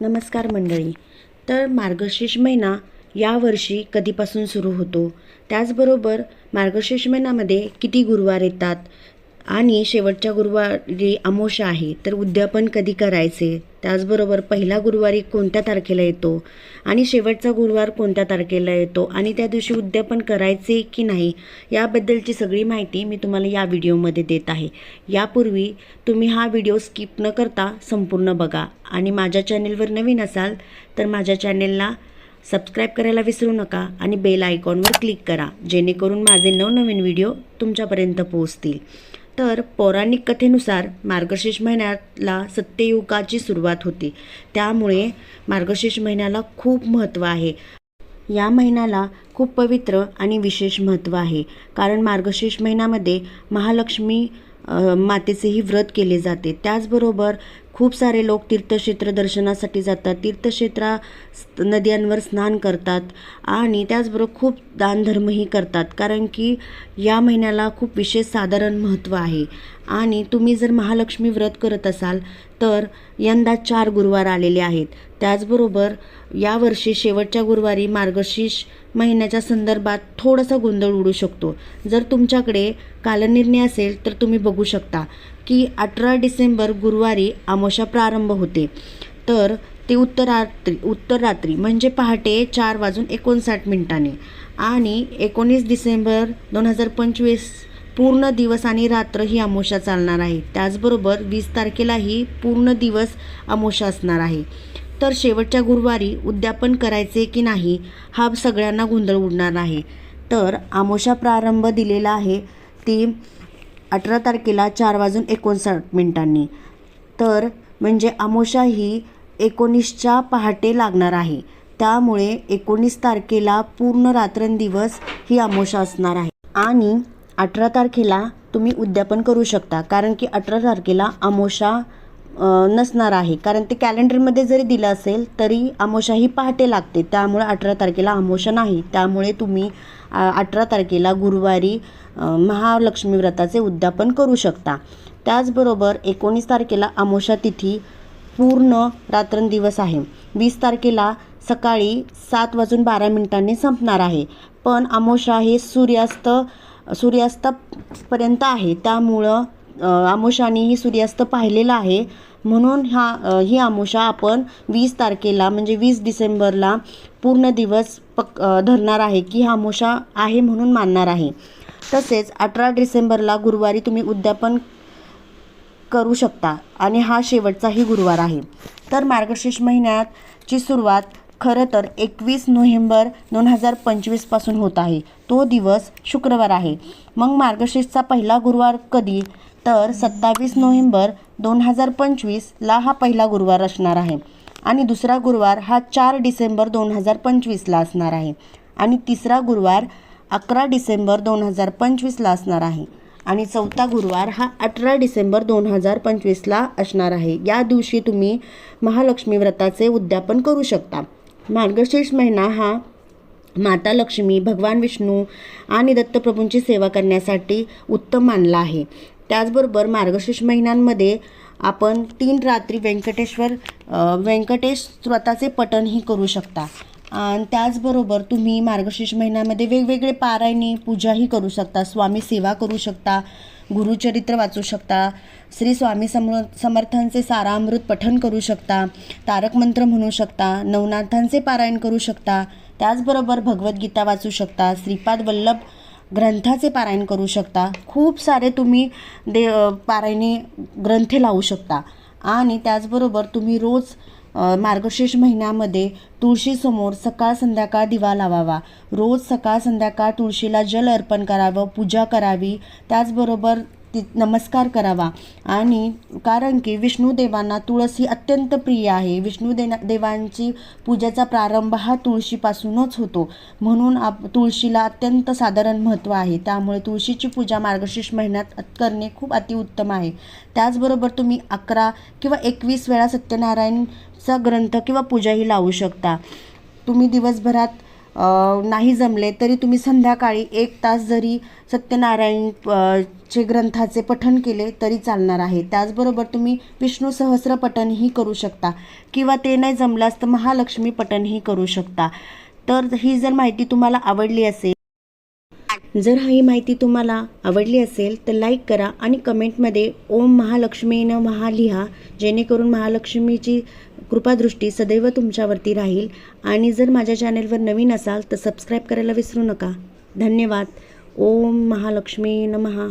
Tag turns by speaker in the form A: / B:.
A: नमस्कार मंडळी. तर मार्गशीर्ष महिना यावर्षी कधीपासून सुरू होतो? त्याचबरोबर मार्गशीर्ष महिन्यामध्ये किती गुरुवार येतात? आणि शेवटच्या गुरुवारी अमोशा आहे तर उद्यापन कधी करायचे? त्याचबरोबर पहिला गुरुवारी कोणत्या तारखेला येतो? आणि शेवटचा गुरुवार कोणत्या तारखेला येतो? आणि त्या दिवशी उद्यापन करायचे की नाही? याबद्दलची सगळी माहिती मी तुम्हाला या व्हिडिओमध्ये देत आहे. यापूर्वी तुम्ही हा व्हिडिओ स्किप न करता संपूर्ण बघा. आणि माझ्या चॅनेलवर नवीन असाल तर माझ्या चॅनेलला सबस्क्राईब करायला विसरू नका आणि बेल आयकॉनवर क्लिक करा जेणेकरून माझे नवनवीन व्हिडिओ तुमच्यापर्यंत पोहोचतील. तर पौराणिक कथेनुसार मार्गशीर्ष महिन्याला सत्ययुगाची सुरुवात होती. त्यामुळे मार्गशीर्ष महिन्याला खूप महत्त्व आहे. या महिन्याला खूप पवित्र आणि विशेष महत्त्व आहे. कारण मार्गशीर्ष महिन्यामध्ये महालक्ष्मी मातेचेही व्रत केले जाते. त्याचबरोबर खूप सारे लोक तीर्थक्षेत्र दर्शनासाठी जातात. तीर्थक्षेत्रा नद्यांवर स्नान करतात आणि त्याचबरोबर खूप दानधर्मही करतात. कारण की या महिन्याला खूप विशेष साधारण महत्त्व आहे. आणि तुम्ही जर महालक्ष्मी व्रत करत असाल तर यंदा चार गुरुवार आलेले आहेत. त्याचबरोबर यावर्षी शेवटच्या गुरुवारी मार्गशीर्ष महिन्याच्या संदर्भात थोडासा गोंधळ उडू शकतो. जर तुमच्याकडे कालनिर्णय असेल तर तुम्ही बघू शकता की अठरा डिसेंबर गुरुवारी आमोशा प्रारंभ होते. तर ते उत्तरात्री उत्तर रात्री म्हणजे पहाटे चार वाजून एकोणसाठ मिनिटांनी आणि एकोणीस डिसेंबर दोन हजार पंचवीस पूर्ण दिवस आणि रात्र ही अमावस्या चालणार आहे. त्याचबरोबर वीस तारखेलाही पूर्ण दिवस अमोशा असणार आहे. तर शेवटच्या गुरुवारी उद्यापन करायचे की नाही हा सगळ्यांना गोंधळ उडणार आहे तर आमोशा प्रारंभ दिलेला आहे ती अठरा तारखेला चार वाजून एकोणसाठ मिनिटांनी. तर म्हणजे आमोशा ही एकोणीसच्या पहाटे लागणार आहे. त्यामुळे एकोणीस तारखेला पूर्ण रात्रंदिवस ही अमोशा असणार आहे. आणि अठरा तारखेला तुम्ही उद्यापन करू शकता कारण की अठरा तारखेला अमोशा नसणार आहे. कारण ते कॅलेंडरमध्ये जरी दिलं असेल तरी अमोशा ही पहाटे लागते. त्यामुळे अठरा तारखेला अमोशा नाही. त्यामुळे तुम्ही अठरा तारखेला गुरुवारी महालक्ष्मी व्रताचे उद्यापन करू शकता. त्याचबरोबर एकोणीस तारखेला अमोशा तिथी पूर्ण रात्रंदिवस आहे. वीस तारखेला सकाळी सात वाजून बारा मिनिटांनी संपणार आहे. पण अमोशा हे सूर्यास्त सूर्यास्तापर्यंत आहे. त्यामुळं आमोशानेही ही सूर्यास्त पाहिलेला आहे. म्हणून हा ही आमोशा आपण वीस तारखेला म्हणजे वीस डिसेंबरला पूर्ण दिवस पक धरणार आहे की हा आमोशा आहे म्हणून मानणार आहे. तसेच अठरा डिसेंबरला गुरुवारी तुम्ही उद्यापन करू शकता आणि हा शेवटचाही गुरुवार आहे. तर मार्गशीर्ष महिन्याची सुरुवात खरं तर एकवीस नोव्हेंबर दोन हजार पंचवीसपासून होत आहे. तो दिवस शुक्रवार आहे. मग मार्गशीर्षचा पहिला गुरुवार कधी? तर सत्तावीस नोव्हेंबर दोन हजार पंचवीसला हा पहिला गुरुवार असणार आहे. आणि दुसरा गुरुवार हा चार डिसेंबर दोन हजार पंचवीसला असणार आहे. आणि तिसरा गुरुवार अकरा डिसेंबर दोन हजार पंचवीसला असणार आहे. आणि चौथा गुरुवार हा अठरा डिसेंबर दोन हजार पंचवीसला असणार आहे. या दिवशी तुम्ही महालक्ष्मी व्रताचे उद्यापन करू शकता. मार्गशीर्ष महिना हा माता लक्ष्मी भगवान विष्णू आणि दत्तप्रभूंची सेवा करण्यासाठी उत्तम मानला आहे. त्याचबरोबर मार्गशीर्ष महिन्यांमध्ये आपण तीन रात्री व्यंकटेश्वर व्यंकटेश स्वतःचे पठणही करू शकता. आणि त्याचबरोबर तुम्ही मार्गशीर्ष महिन्यामध्ये वेगवेगळे पारायणी पूजाही करू शकता स्वामी सेवा करू शकता गुरुचरित्र वाचू शकता श्री स्वामी समृ समर्थांचे सारामृत पठन करू शकता तारक मंत्र म्हणू शकता नवनाथांचे पारायण करू शकता त्याचबरोबर भगवद्गीता वाचू शकता श्रीपाद वल्लभ ग्रंथाचे पारायण करू शकता. खूप सारे तुम्ही दे पारायणी ग्रंथ लावू शकता. आणि त्याचबरोबर तुम्ही रोज मार्गशीर्ष महिन्यामध्ये तुळशीसमोर सकाळ संध्याकाळ दिवा लावावा. रोज सकाळ संध्याकाळ तुळशीला जल अर्पण करावं पूजा करावी. त्याचबरोबर ती नमस्कार करावा. आणि कारण की विष्णुदेवांना तुळस ही अत्यंत प्रिय आहे. विष्णू देना देवांची पूजेचा प्रारंभ हा तुळशीपासूनच होतो. म्हणून आप तुळशीला अत्यंत साधारण महत्त्व आहे. त्यामुळे तुळशीची पूजा मार्गशीर्ष महिन्यात करणे खूप अतिउत्तम आहे. त्याचबरोबर तुम्ही अकरा किंवा एकवीस वेळा सत्यनारायणचा ग्रंथ किंवा पूजाही लावू शकता. तुम्ही दिवसभरात नाही जमले तरी तुम्ही संध्याकाळी एक तास जरी सत्यनारायण चे ग्रंथाचे पठण केले तरी चालणार आहे. त्याचबरोबर तुम्ही विष्णू सहस्र पठणही करू शकता. किंवा ते नाही जमल्यास तर महालक्ष्मी पठणही करू शकता. तर ही जर माहिती तुम्हाला आवडली असेल जर ही माहिती तुम्हाला आवडली असेल तर लाईक करा आणि कमेंटमध्ये ओम महालक्ष्मीनं महा लिहा जेणेकरून महालक्ष्मीची कृपादृष्टी सदैव तुमच्यावरती राहील. आणि जर माझ्या चॅनेलवर नवीन असाल तर सबस्क्राईब करायला विसरू नका. धन्यवाद. ओम महालक्ष्मी नमहा